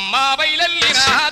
அம்மாவை லல்லினார்